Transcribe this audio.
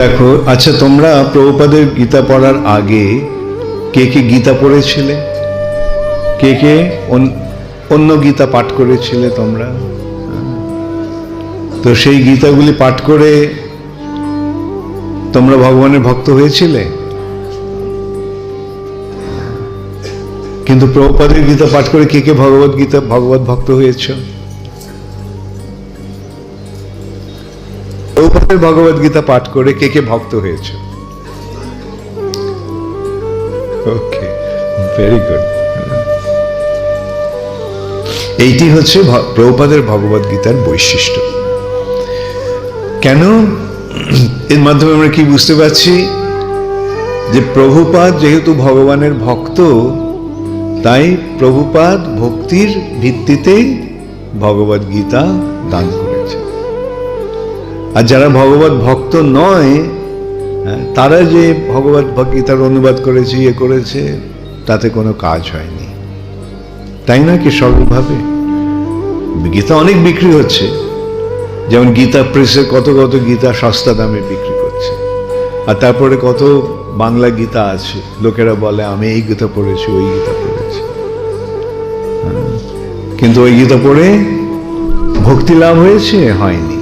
দেখো আচ্ছা তোমরা প্রভুপাদের গীতা পড়ার আগে কে কে গীতা পড়েছিলে? কে কে অন্য গীতা পাঠ করেছিলে তোমরা? তো সেই গীতাগুলি পাঠ করে তোমরা ভগবানের ভক্ত হয়েছিলে? কিন্তু প্রভুপাদের গীতা পাঠ করে কে কে ভগবত গীতা ভগবত ভক্ত হয়েছ? প্রভুপাদের ভগবত গীতা পাঠ করে কে কে ভক্ত হয়েছ? ওকে ভেরি গুড এইটি হচ্ছে প্রভুপাদের ভগবত গীতার বৈশিষ্ট্য। কেন? এর মাধ্যমে আমরা কি বুঝতে পারছি? যে প্রভুপাদ যেহেতু ভগবানের ভক্ত, তাই প্রভুপাদ ভক্তির ভিত্তিতেই ভগবত গীতা দান করেছে। আর যারা ভগবত ভক্ত নয় হ্যাঁ, তারা যে ভগবত গীতার অনুবাদ করেছে ইয়ে করেছে তাতে কোনো কাজ হয়নি। তাই না কি সর্বভাবে? গীতা অনেক বিক্রি হচ্ছে। যেমন গীতা প্রেসে কত কত গীতা সস্তা দামে বিক্রি করছে। আর তারপরে কত বাংলা গীতা আছে লোকেরা বলে আমি এই গীতা পড়েছি ওই গীতা পড়েছি। হ্যাঁ। কিন্তু ওই গীতা পড়ে ভক্তি লাভ হয়েছে? হয়নি।